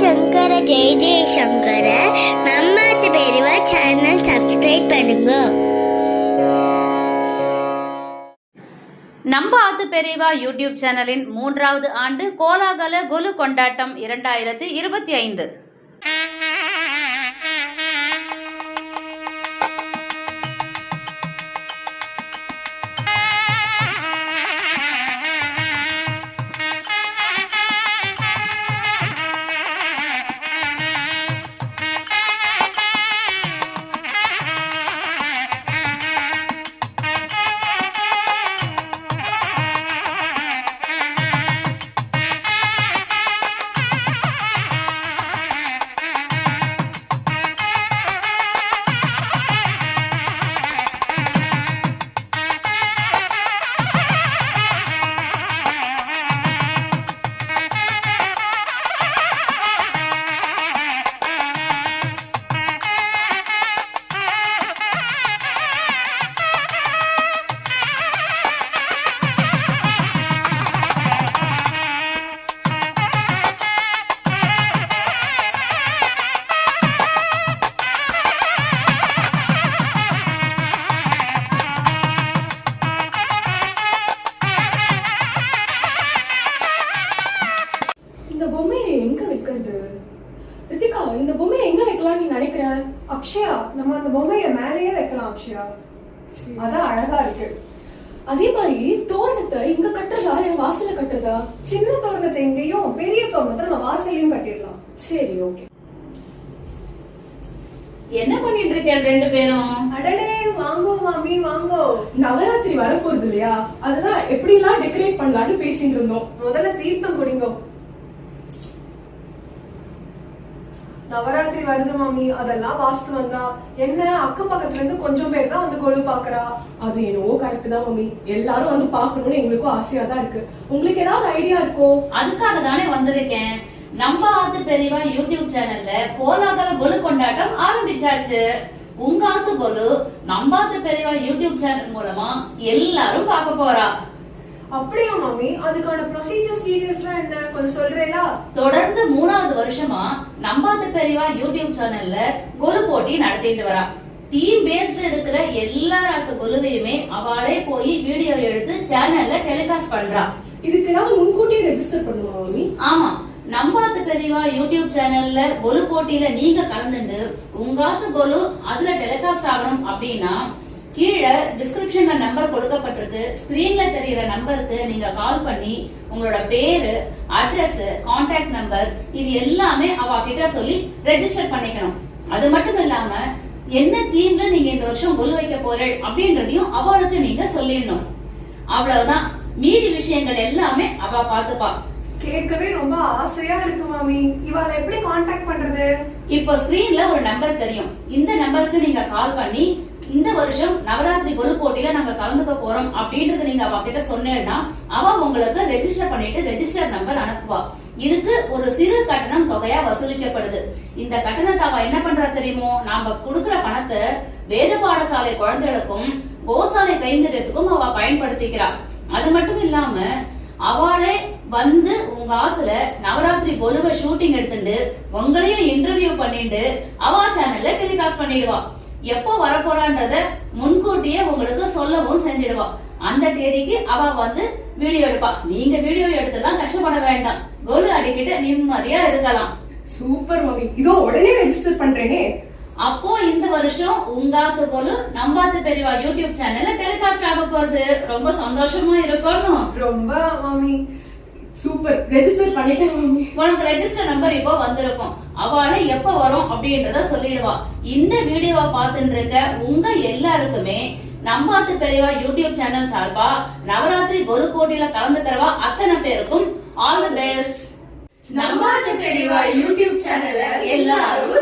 சங்கர ஜெய ஜெய சங்கர நம்மாத்து பெரியவா channel subscribe பண்ணுங்க நம்ம ஆத்து பெரியவா யூடியூப் சேனலின் மூன்றாவது ஆண்டு கோலாகல கொலு கொண்டாட்டம் இரண்டாயிரத்தி இருபத்தி ஐந்து. இந்த பொம்மையை எங்க வைக்கலாம் நீ நினைக்கிற? அக்ஷயா நம்ம அந்த பொம்மைய மேலேயே வைக்கலாம் அக்ஷயா. அதான் அழகா இருக்கு. அதே மாதிரி தோரணத்தை இங்க கட்டுறதா இல்ல வாசல்ல கட்டுறதா? சின்ன தோரணத்தை இங்கேயும் பெரிய தோரணத்தை நம்ம வாசல்லையும் கட்டிடலாம். சரி ஓகே. என்ன பண்ணிட்டு இருக்கேன் ரெண்டு பேரும்? அடடே வாங்கோ மாமி வாங்கோ. நவராத்திரி வரப்போகுது இல்லையா? அதுதான் எப்படி எல்லாம் டெக்கரேட் பண்ணலாம்னு பேசிட்டு இருந்தோம். முதல்ல தீர்த்தம் குடிங்கோ. நவராத்திரி வருது மாமி. அதெல்லாம் வாஸ்து வந்தா என்ன? அக்கம் பக்கத்துல இருந்து கொஞ்சம் பேர் தான் வந்து கொலு பாக்குறா அது என்னவோ கரெக்ட் தான் மம்மி எல்லாரும் வந்து பாக்கணும்னு எங்களுக்கும் ஆசையா தான் இருக்கு. உங்களுக்கு ஏதாவது ஐடியா இருக்கோ? அதுக்காக தானே வந்திருக்கேன். நம்ம ஆத்து பெரியவா யூடியூப் சேனல்ல கோலாகல கொலு கொண்டாட்டம் ஆரம்பிச்சாச்சு. உங்க ஆத்து கொலு நம்ம ஆத்து பெரியவா யூடியூப் சேனல் மூலமா எல்லாரும் பார்க்க போறா. அப்படியா மாமி? அதுக்கான ப்ரொசீஜர்ஸ் டீடைல்ஸ்லாம் என்ன? கொஞ்சம் சொல்றேலா தொடர்ந்து மூணாவது வருஷமா நம்பாத்து பெரியவா யூடியூப் சேனல்ல கொலு போட்டி நடத்திட்டு வரா. தீம் பேஸ்ட் இருக்கிற எல்லா ராத்து கொலுவையுமே அவளே போய் வீடியோ எடுத்து சேனல்ல டெலிகாஸ்ட் பண்றா. இதுக்கு ஏதாவது முன்கூட்டியே ரெஜிஸ்டர் பண்ணுமா மம்மி ஆமா. நம்பாத்து பெரியவா யூடியூப் சேனல்ல கொலு போட்டியில நீங்க கலந்துண்டு உங்காத்து கொலு அதுல டெலிகாஸ்ட் ஆகணும் அப்படின்னா கீழே டிஸ்கிரிப்ஷன்ல நம்பர் கொடுக்கப்பட்டிருக்கு. ஸ்கிரீன்ல தெரியற நம்பருக்கு நீங்க கால் பண்ணி உங்களோட பேரு அட்ரஸ் கான்டாக்ட் நம்பர் இது எல்லாமே அவ கிட்ட சொல்லி ரெஜிஸ்டர் பண்ணிக்கணும். அது மட்டும் இல்லாம என்ன தீம்ல நீங்க இந்த வருஷம் கொலு வைக்க போறீள் அப்படின்றதையும் அவளுக்கு நீங்க சொல்லிடணும். அவ்வளவுதான். மீதி விஷயங்கள் எல்லாமே அவ பாத்துப்பா கேட்கவே ரொம்ப ஆசையா இருக்கு மாமி. இவாள எப்படி காண்டாக்ட் பண்றது? இப்போ ஸ்கிரீன்ல ஒரு நம்பர் தெரியும். இந்த நம்பருக்கு நீங்க கால் பண்ணி இந்த வருஷம் நவராத்திரி பொது போட்டியில நாங்க கலந்துக்க போறோம் அப்படின்றத நீங்க அவ கிட்ட சொன்னேன்னா அவ உங்களுக்கு ரெஜிஸ்டர் பண்ணிட்டு ரெஜிஸ்டர் நம்பர் அனுப்புவா. இதுக்கு ஒரு சிறு கட்டணம் தொகையா வசூலிக்கப்படுது. இந்த கட்டணத்தை அவ என்ன பண்றா தெரியுமோ? நாம கொடுக்கிற பணத்தை வேத பாடசாலை குழந்தைகளுக்கும் கோசாலை கைங்கரியத்துக்கும் அவ பயன்படுத்திக்கிறா. அது மட்டும் இல்லாம அவளே வந்து உங்க ஆத்துல நவராத்திரி கொலுவ ஷூட்டிங் எடுத்துட்டு உங்களையும் இன்டர்வியூ பண்ணிட்டு அவ சேனல்ல டெலிகாஸ்ட் பண்ணிடுவா. எப்போ வரப்போறான்றத முன்கூட்டியே உங்களுக்கு சொல்லவும் செஞ்சிடுவா அந்த தேதிக்கு அவ வந்து வீடியோ எடுப்பா. நீங்க வீடியோ எடுத்துலாம் கஷ்டப்பட வேண்டாம். கொலு அடிக்கிட்டு நிம்மதியா இருக்கலாம். சூப்பர் மம்மி இதோ உடனே ரெஜிஸ்டர் பண்றேனே. அப்போ இந்த வருஷம் உங்காத்து கொலு நம்பாத்து பெரியவா யூடியூப் சேனல்ல டெலிகாஸ்ட் ஆக போறது. ரொம்ப சந்தோஷமா இருக்கணும். ரொம்ப மாமி. சூப்பர் ரெஜிஸ்டர் பண்ணிட்டேன் மம்மி. உனக்கு ரெஜிஸ்டர் நம்பர் இப்போ வந்திருக்கும். அவளை எப்ப வரும் அப்படின்றத சொல்லிடுவா. இந்த வீடியோவை பார்த்துட்டு இருக்க உங்க எல்லாருக்குமே நம்பாத்து பெரியவா யூடியூப் சேனல் சார்பா நவராத்திரி கொலு போட்டியில கலந்துக்கிறவா அத்தனை பேருக்கும் ஆல் தி பெஸ்ட் நம்பாத்து பெரியவா யூடியூப் சேனலை எல்லாரும்